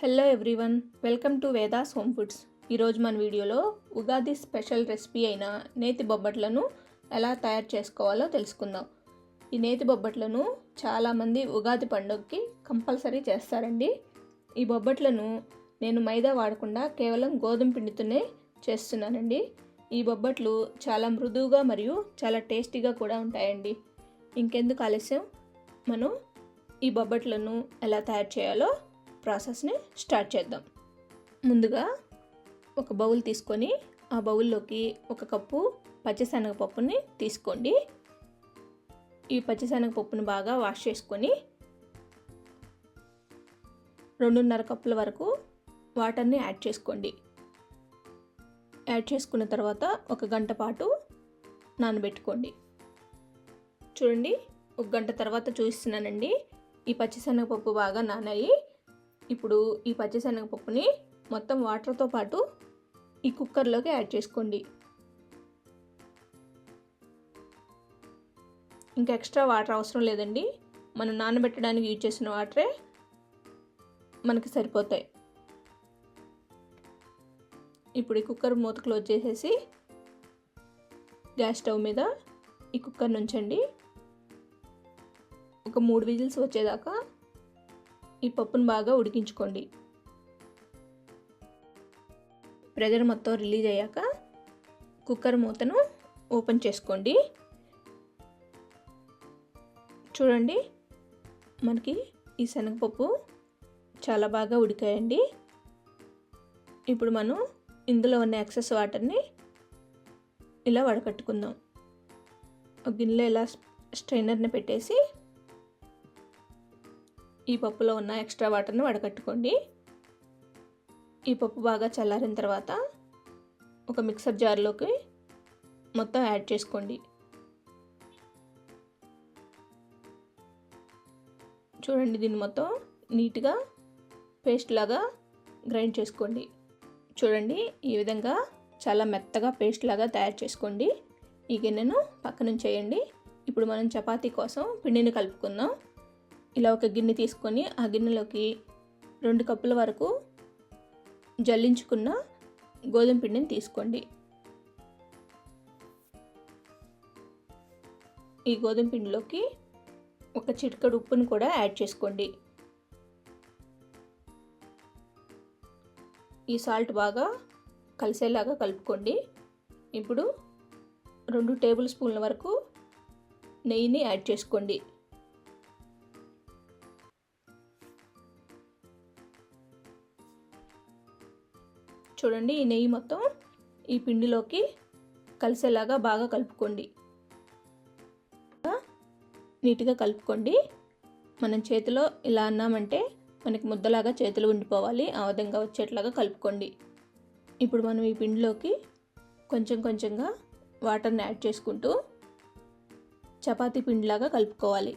Hello everyone welcome to Vedas home foods ఈరోజు మన వీడియోలో ఉగాది స్పెషల్ రెసిపీ అయిన నేతి బొబ్బట్లను ఎలా తయారు చేసుకోవాలో తెలుసుకుందాం. ఈ నేతి బొబ్బట్లను చాలామంది ఉగాది పండుగకి కంపల్సరీ చేస్తారండి. ఈ బొబ్బట్లను నేను మైదా వాడకుండా కేవలం గోధుమ పిండితోనే చేస్తున్నానండి. ఈ బొబ్బట్లు చాలా మృదువుగా మరియు చాలా టేస్టీగా కూడా ఉంటాయండి. ఇంకెందుకు ఆలస్యం? మనం ఈ బొబ్బట్లను ఎలా తయారు చేయాలో ప్రాసెస్ని స్టార్ట్ చేద్దాం. ముందుగా ఒక బౌల్ తీసుకొని ఆ బౌల్లోకి ఒక కప్పు పచ్చిశనగపప్పుని తీసుకోండి. ఈ పచ్చిశనగపప్పుని బాగా వాష్ చేసుకొని రెండున్నర కప్పుల వరకు వాటర్ని యాడ్ చేసుకోండి. యాడ్ చేసుకున్న తర్వాత ఒక గంట పాటు నానబెట్టుకోండి. చూడండి ఒక గంట తర్వాత చూపిస్తున్నానండి ఈ పచ్చిశనగపప్పు బాగా నానాయి. ఇప్పుడు ఈ పచ్చిశనగపప్పుని మొత్తం వాటర్తో పాటు ఈ కుక్కర్లోకి యాడ్ చేసుకోండి. ఇంకా ఎక్స్ట్రా వాటర్ అవసరం లేదండి. మనం నానబెట్టడానికి యూజ్ చేసిన వాటరే మనకి సరిపోతాయి. ఇప్పుడు ఈ కుక్కర్ మూత క్లోజ్ చేసేసి గ్యాస్ స్టవ్ మీద ఈ కుక్కర్ నుంచండి ఒక మూడు విజిల్స్ వచ్చేదాకా ఈ పప్పును బాగా ఉడికించుకోండి. ప్రెజర్ మొత్తం రిలీజ్ అయ్యాక కుక్కర్ మూతను ఓపెన్ చేసుకోండి. చూడండి మనకి ఈ శనగపప్పు చాలా బాగా ఉడికాయండి. ఇప్పుడు మనం ఇందులో ఉన్న ఎక్సెస్ వాటర్ని ఇలా వడకట్టుకుందాం. గిన్నెలో ఇలా స్ట్రైనర్ని పెట్టేసి ఈ పప్పులో ఉన్న ఎక్స్ట్రా వాటర్ని వడకట్టుకోండి. ఈ పప్పు బాగా చల్లారిన తర్వాత ఒక మిక్సర్ జార్లోకి మొత్తం యాడ్ చేసుకోండి. చూడండి దీన్ని మొత్తం నీట్గా పేస్ట్ లాగా గ్రైండ్ చేసుకోండి. చూడండి ఈ విధంగా చాలా మెత్తగా పేస్ట్ లాగా తయారు చేసుకోండి. ఈ గిన్నెను పక్కన చేయండి ఇప్పుడు మనం చపాతీ కోసం పిండిని కలుపుకుందాం. ఇలా ఒక గిన్నె తీసుకొని ఆ గిన్నెలోకి రెండు కప్పుల వరకు జల్లించుకున్న గోధుమ పిండిని తీసుకోండి. ఈ గోధుమ పిండిలోకి ఒక చిటికడు ఉప్పును కూడా యాడ్ చేసుకోండి. ఈ సాల్ట్ బాగా కలిసేలాగా కలుపుకోండి. ఇప్పుడు రెండు టేబుల్ స్పూన్ల వరకు నెయ్యిని యాడ్ చేసుకోండి. చూడండి ఈ నెయ్యి మొత్తం ఈ పిండిలోకి కలిసేలాగా బాగా కలుపుకోండి. నీట్గా కలుపుకోండి. మనం చేతిలో ఇలా అన్నామంటే మనకి ముద్దలాగా చేతులు ఉండిపోవాలి. ఆ విధంగా వచ్చేట్లాగా కలుపుకోండి. ఇప్పుడు మనం ఈ పిండిలోకి కొంచెం కొంచెంగా వాటర్ని యాడ్ చేసుకుంటూ చపాతీ పిండిలాగా కలుపుకోవాలి.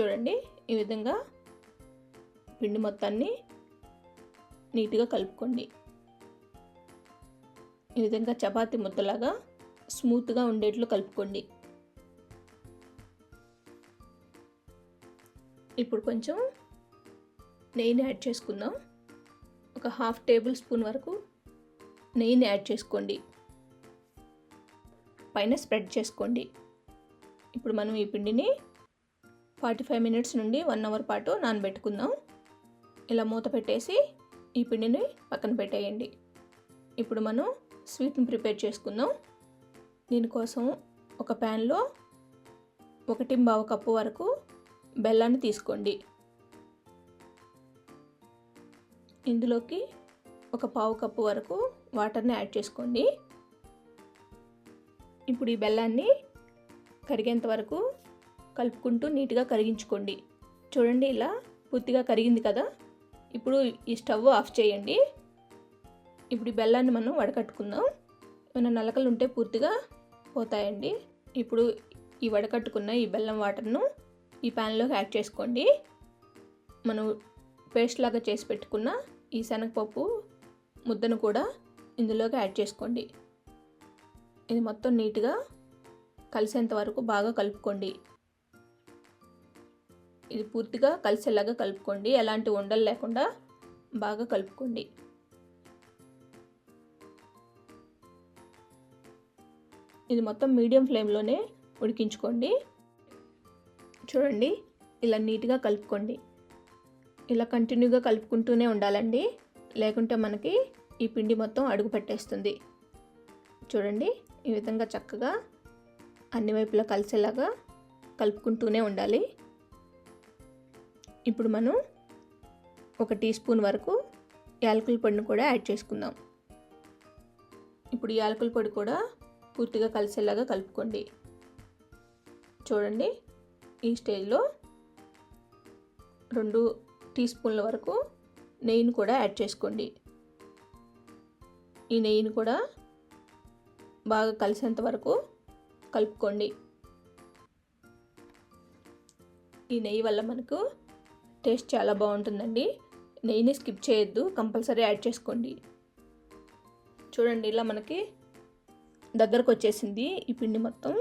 చూడండి ఈ విధంగా పిండి మొత్తాన్ని నీట్గా కలుపుకోండి. ఈ విధంగా చపాతి ముద్దలాగా స్మూత్గా ఉండేట్లు కలుపుకోండి. ఇప్పుడు కొంచెం నెయ్యిని యాడ్ చేసుకుందాం. ఒక హాఫ్ టేబుల్ స్పూన్ వరకు నెయ్యిని యాడ్ చేసుకోండి. పైన స్ప్రెడ్ చేసుకోండి. ఇప్పుడు మనం ఈ పిండిని ఫార్టీ ఫైవ్ మినిట్స్ నుండి వన్ అవర్ పాటు నానబెట్టుకుందాం. ఇలా మూత పెట్టేసి ఈ పిండిని పక్కన పెట్టేయండి. ఇప్పుడు మనం స్వీట్ని ప్రిపేర్ చేసుకుందాం. దీనికోసం ఒక ప్యాన్లో ఒకటి బావ కప్పు వరకు బెల్లాన్ని తీసుకోండి. ఇందులోకి ఒక పావు కప్పు వరకు వాటర్ని యాడ్ చేసుకోండి. ఇప్పుడు ఈ బెల్లాన్ని కరిగేంత వరకు కలుపుకుంటూ నీట్గా కరిగించుకోండి. చూడండి ఇలా పూర్తిగా కరిగింది కదా? ఇప్పుడు ఈ స్టవ్ ఆఫ్ చేయండి. ఇప్పుడు ఈ బెల్లాన్ని మనం వడకట్టుకుందాం. ఏమైనా నలకలు ఉంటే పూర్తిగా పోతాయండి. ఇప్పుడు ఈ వడకట్టుకున్న ఈ బెల్లం వాటర్ను ఈ ప్యాన్లోకి యాడ్ చేసుకోండి. మనం పేస్ట్ లాగా చేసి పెట్టుకున్న ఈ శనగపప్పు ముద్దను కూడా ఇందులోకి యాడ్ చేసుకోండి. ఇది మొత్తం నీట్గా కలిసేంత వరకు బాగా కలుపుకోండి. ఇది పూర్తిగా కలిసేలాగా కలుపుకోండి. ఎలాంటి ఉండలు లేకుండా బాగా కలుపుకోండి. ఇది మొత్తం మీడియం ఫ్లేమ్లోనే ఉడికించుకోండి. చూడండి ఇలా నీట్గా కలుపుకోండి. ఇలా కంటిన్యూగా కలుపుకుంటూనే ఉండాలండి. లేకుంటే మనకి ఈ పిండి మొత్తం అడుగు పెట్టేస్తుంది. చూడండి ఈ విధంగా చక్కగా అన్ని వైపులా కలిసేలాగా కలుపుకుంటూనే ఉండాలి. ఇప్పుడు మనం ఒక టీ స్పూన్ వరకు యాలకుల పొడిని కూడా యాడ్ చేసుకుందాం. ఇప్పుడు యాలకుల పొడి కూడా పూర్తిగా కలిసేలాగా కలుపుకోండి. చూడండి ఈ స్టేజ్లో రెండు టీ స్పూన్ల వరకు నెయ్యిని కూడా యాడ్ చేసుకోండి. ఈ నెయ్యిని కూడా బాగా కలిసేంత వరకు కలుపుకోండి. ఈ నెయ్యి వల్ల మనకు టేస్ట్ చాలా బాగుంటుందండి. నెయ్యిని స్కిప్ చేయొద్దు కంపల్సరీ యాడ్ చేసుకోండి. చూడండి ఇలా మనకి దగ్గరకు వచ్చేసింది ఈ పిండి మొత్తం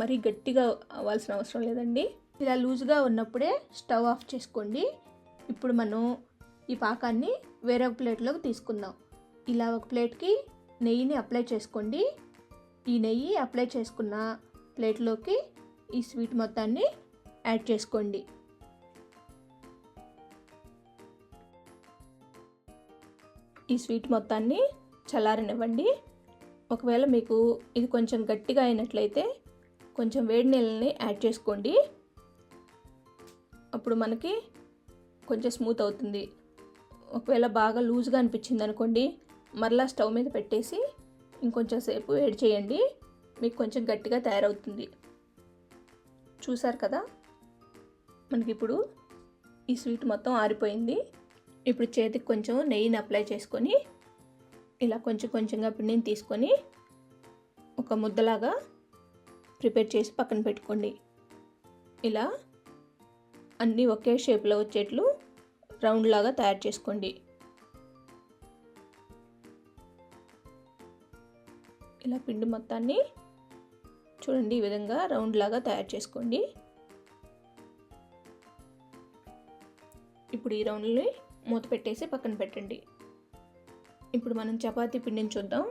మరీ గట్టిగా అవ్వాల్సిన అవసరం లేదండి. ఇలా లూజ్గా ఉన్నప్పుడే స్టవ్ ఆఫ్ చేసుకోండి. ఇప్పుడు మనం ఈ పాకాన్ని వేరే ఒక ప్లేట్లోకి తీసుకుందాం. ఇలా ఒక ప్లేట్కి నెయ్యిని అప్లై చేసుకోండి. ఈ నెయ్యి అప్లై చేసుకున్న ప్లేట్లోకి ఈ స్వీట్ మొత్తాన్ని యాడ్ చేసుకోండి. ఈ స్వీట్ మొత్తాన్ని చల్లారనివ్వండి. ఒకవేళ మీకు ఇది కొంచెం గట్టిగా అయినట్లయితే కొంచెం వేడి నీళ్ళని యాడ్ చేసుకోండి. అప్పుడు మనకి కొంచెం స్మూత్ అవుతుంది. ఒకవేళ బాగా లూజ్గా అనిపించింది అనుకోండి మరలా స్టవ్ మీద పెట్టేసి ఇంకొంచెం సేపు వేడి చేయండి. మీకు కొంచెం గట్టిగా తయారవుతుంది. చూసారు కదా? మనకి ఇప్పుడు ఈ స్వీట్ మొత్తం ఆరిపోయింది. ఇప్పుడు చేతికి కొంచెం నెయ్యిని అప్లై చేసుకొని ఇలా కొంచెం కొంచెంగా పిండిని తీసుకొని ఒక ముద్దలాగా ప్రిపేర్ చేసి పక్కన పెట్టుకోండి. ఇలా అన్నీ ఒకే షేప్లో వచ్చేట్లు రౌండ్ లాగా తయారు చేసుకోండి. ఇలా పిండి మొత్తాన్ని చూడండి ఈ విధంగా రౌండ్ లాగా తయారు చేసుకోండి. ఇప్పుడు ఈ రౌండ్ని మూత పెట్టేసి పక్కన పెట్టండి. ఇప్పుడు మనం చపాతీ పిండిని చూద్దాం.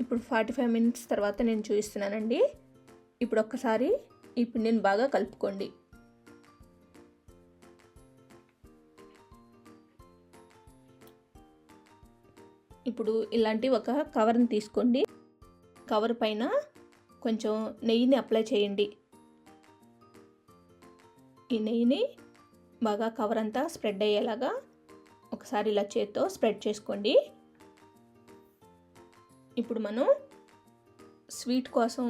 ఇప్పుడు ఫార్టీ ఫైవ్ మినిట్స్ తర్వాత నేను చూపిస్తున్నానండి. ఇప్పుడు ఒక్కసారి ఈ పిండిని బాగా కలుపుకోండి. ఇప్పుడు ఇలాంటి ఒక కవర్ని తీసుకోండి. కవర్ పైన కొంచెం నెయ్యిని అప్లై చేయండి. ఈ నెయ్యిని బాగా కవర్ అంతా స్ప్రెడ్ అయ్యేలాగా ఒకసారి ఇలా చేత్తో స్ప్రెడ్ చేసుకోండి. ఇప్పుడు మనం స్వీట్ కోసం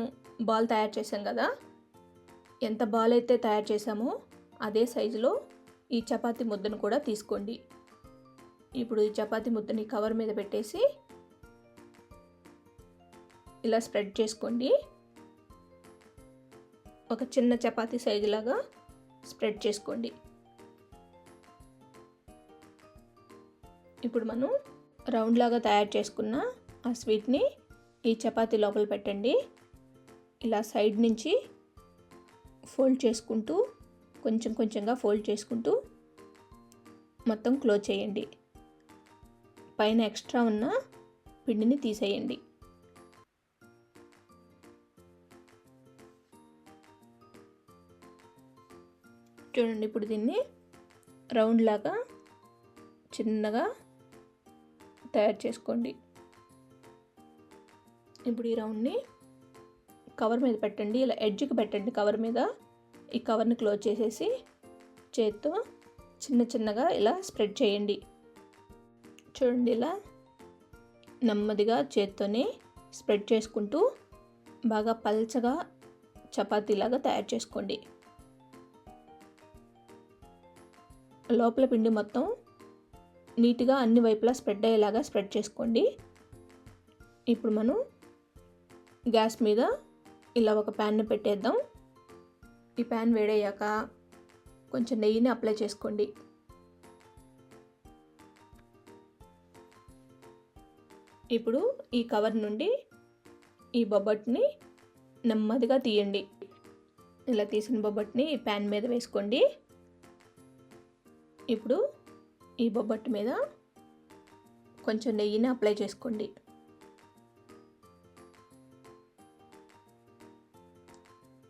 బాల్ తయారు చేసాం కదా ఎంత బాల్ అయితే తయారు చేసామో అదే సైజులో ఈ చపాతి ముద్దను కూడా తీసుకోండి. ఇప్పుడు ఈ చపాతి ముద్దని కవర్ మీద పెట్టేసి ఇలా స్ప్రెడ్ చేసుకోండి. ఒక చిన్న చపాతీ సైజు లాగా స్ప్రెడ్ చేసుకోండి. ఇప్పుడు మనం రౌండ్ లాగా తయారు చేసుకున్న ఆ స్వీట్ని ఈ చపాతి లోపల పెట్టండి. ఇలా సైడ్ నుంచి ఫోల్డ్ చేసుకుంటూ కొంచెం కొంచెంగా ఫోల్డ్ చేసుకుంటూ మొత్తం క్లోజ్ చేయండి. పైన ఎక్స్ట్రా ఉన్న పిండిని తీసేయండి. చూడండి ఇప్పుడు దీన్ని రౌండ్ లాగా చిన్నగా తయారు చేసుకోండి. ఇప్పుడు ఈ రౌండ్ని కవర్ మీద పెట్టండి. ఇలా ఎడ్జ్కి పెట్టండి కవర్ మీద. ఈ కవర్ని క్లోజ్ చేసేసి చేత్తో చిన్న చిన్నగా ఇలా స్ప్రెడ్ చేయండి. చూడండి ఇలా నెమ్మదిగా చేత్తోనే స్ప్రెడ్ చేసుకుంటూ బాగా పల్చగా చపాతీలాగా తయారు చేసుకోండి. లోపల పిండి మొత్తం నీట్గా అన్ని వైపులా స్ప్రెడ్ అయ్యేలాగా స్ప్రెడ్ చేసుకోండి. ఇప్పుడు మనం గ్యాస్ మీద ఇలా ఒక ప్యాన్ని పెట్టేద్దాం. ఈ ప్యాన్ వేడయ్యాక కొంచెం నెయ్యిని అప్లై చేసుకోండి. ఇప్పుడు ఈ కవర్ నుండి ఈ బొబ్బట్ని నెమ్మదిగా తీయండి. ఇలా తీసిన బొబ్బట్ని ఈ ప్యాన్ మీద వేసుకోండి. ఇప్పుడు ఈ బొబ్బట్టు మీద కొంచెం నెయ్యిని అప్లై చేసుకోండి.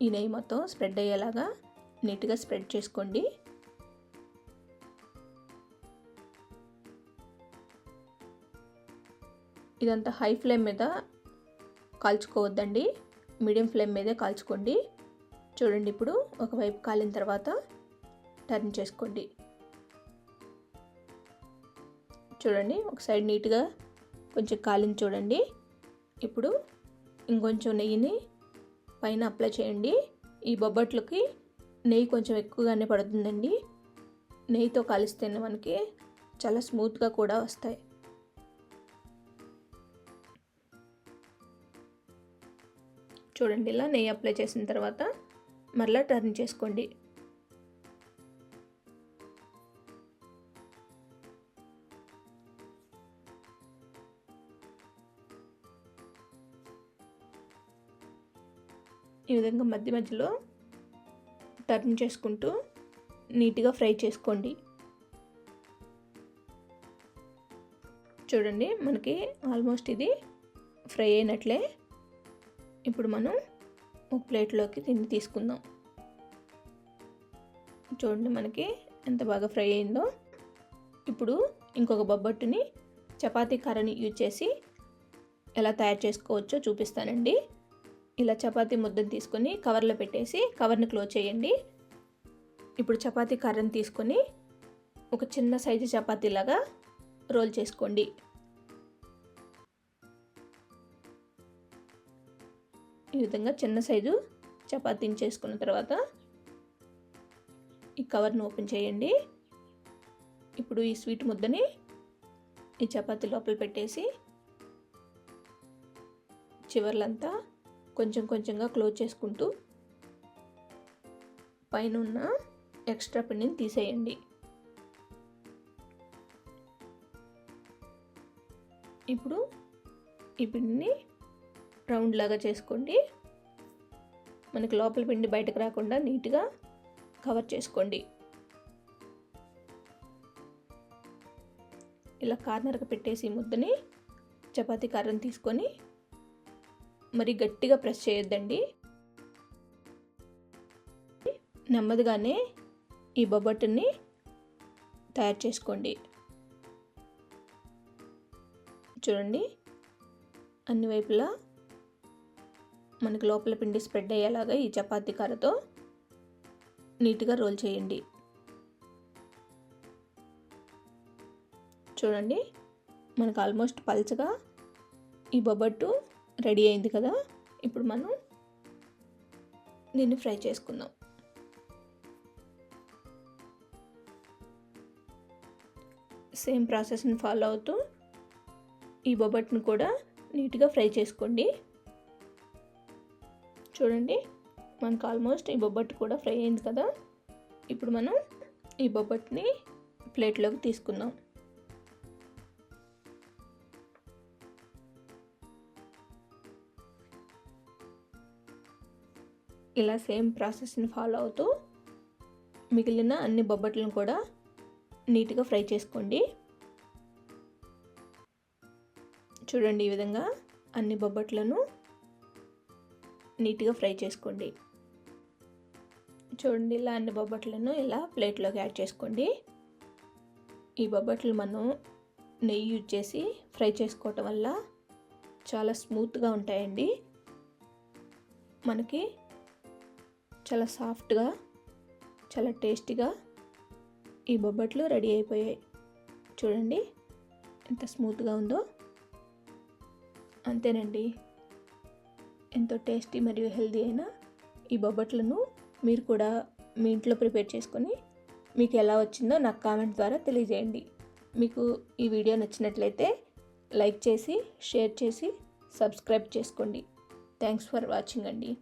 ఈ నెయ్యి మొత్తం స్ప్రెడ్ అయ్యేలాగా నీట్గా స్ప్రెడ్ చేసుకోండి. ఇదంతా హై ఫ్లేమ్ మీద కాల్చుకోవద్దండి. మీడియం ఫ్లేమ్ మీదే కాల్చుకోండి. చూడండి ఇప్పుడు ఒకవైపు కాలిన తర్వాత టర్న్ చేసుకోండి. చూడండి ఒక సైడ్ నీట్గా కొంచెం కాలింది చూడండి. ఇప్పుడు ఇంకొంచెం నెయ్యిని పైన అప్లై చేయండి. ఈ బొబ్బట్లకి నెయ్యి కొంచెం ఎక్కువగానే పడుతుందండి. నెయ్యితో కాలిస్తేనే మనకి చాలా స్మూత్గా కూడా వస్తాయి. చూడండి ఇలా నెయ్యి అప్లై చేసిన తర్వాత మరలా టర్న్ చేసుకోండి. ఈ విధంగా మధ్య మధ్యలో టర్న్ చేసుకుంటూ నీట్గా ఫ్రై చేసుకోండి. చూడండి మనకి ఆల్మోస్ట్ ఇది ఫ్రై అయినట్లే. ఇప్పుడు మనం ఒక ప్లేట్లోకి తిని తీసుకుందాం. చూడండి మనకి ఎంత బాగా ఫ్రై అయిందో. ఇప్పుడు ఇంకొక బొబ్బట్టుని చపాతీ కర్రని యూజ్ చేసి ఎలా తయారు చేసుకోవచ్చో చూపిస్తానండి. ఇలా చపాతీ ముద్దను తీసుకొని కవర్లో పెట్టేసి కవర్ని క్లోజ్ చేయండి. ఇప్పుడు చపాతీ కర్రని తీసుకొని ఒక చిన్న సైజు చపాతీలాగా రోల్ చేసుకోండి. ఈ విధంగా చిన్న సైజు చపాతీని చేసుకున్న తర్వాత ఈ కవర్ని ఓపెన్ చేయండి. ఇప్పుడు ఈ స్వీట్ ముద్దని ఈ చపాతీ లోపల పెట్టేసి చివర్లంతా కొంచెం కొంచెంగా క్లోజ్ చేసుకుంటూ పైన ఉన్న ఎక్స్ట్రా పిండిని తీసేయండి. ఇప్పుడు ఈ పిండిని రౌండ్ లాగా చేసుకోండి. మనకి లోపల పిండి బయటకు రాకుండా నీట్గా కవర్ చేసుకోండి. ఇలా కార్నర్కి పెట్టేసి ముద్దని చపాతీ కారం తీసుకొని మరి గట్టిగా ప్రెస్ చేయొద్దండి. నెమ్మదిగానే ఈ బొబ్బట్టుని తయారు చేసుకోండి. చూడండి అన్ని వైపులా మనకి లోపల పిండి స్ప్రెడ్ అయ్యేలాగా ఈ చపాతీ కర్రతో నీట్గా రోల్ చేయండి. చూడండి మనకు ఆల్మోస్ట్ పల్చగా ఈ బొబ్బట్టు రెడీ అయింది కదా. ఇప్పుడు మనం దీన్ని ఫ్రై చేసుకుందాం. సేమ్ ప్రాసెస్ని ఫాలో అవుతూ ఈ బొబ్బట్ని కూడా నీట్గా ఫ్రై చేసుకోండి. చూడండి మనకు ఆల్మోస్ట్ ఈ బొబ్బట్టు కూడా ఫ్రై అయింది కదా. ఇప్పుడు మనం ఈ బొబ్బట్ని ప్లేట్లోకి తీసుకుందాం. ఇలా సేమ్ ప్రాసెస్ని ఫాలో అవుతూ మిగిలిన అన్ని బొబ్బట్లను కూడా నీట్గా ఫ్రై చేసుకోండి. చూడండి ఈ విధంగా అన్ని బొబ్బట్లను నీట్గా ఫ్రై చేసుకోండి. చూడండి ఇలా అన్ని బొబ్బట్లను ఇలా ప్లేట్లోకి యాడ్ చేసుకోండి. ఈ బొబ్బట్లు మనం నెయ్యి యూజ్ చేసి ఫ్రై చేసుకోవటం వల్ల చాలా స్మూత్గా ఉంటాయండి. మనకి చాలా సాఫ్ట్గా చాలా టేస్టీగా ఈ బొబ్బట్లు రెడీ అయిపోయాయి. చూడండి ఎంత స్మూత్గా ఉందో. అంతేనండి ఎంతో టేస్టీ మరియు హెల్దీ అయిన ఈ బొబ్బట్లను మీరు కూడా మీ ఇంట్లో ప్రిపేర్ చేసుకొని మీకు ఎలా వచ్చిందో నాకు కామెంట్ ద్వారా తెలియజేయండి. మీకు ఈ వీడియో నచ్చినట్లయితే లైక్ చేసి షేర్ చేసి సబ్స్క్రైబ్ చేసుకోండి. థ్యాంక్స్ ఫర్ వాచింగ్ అండి.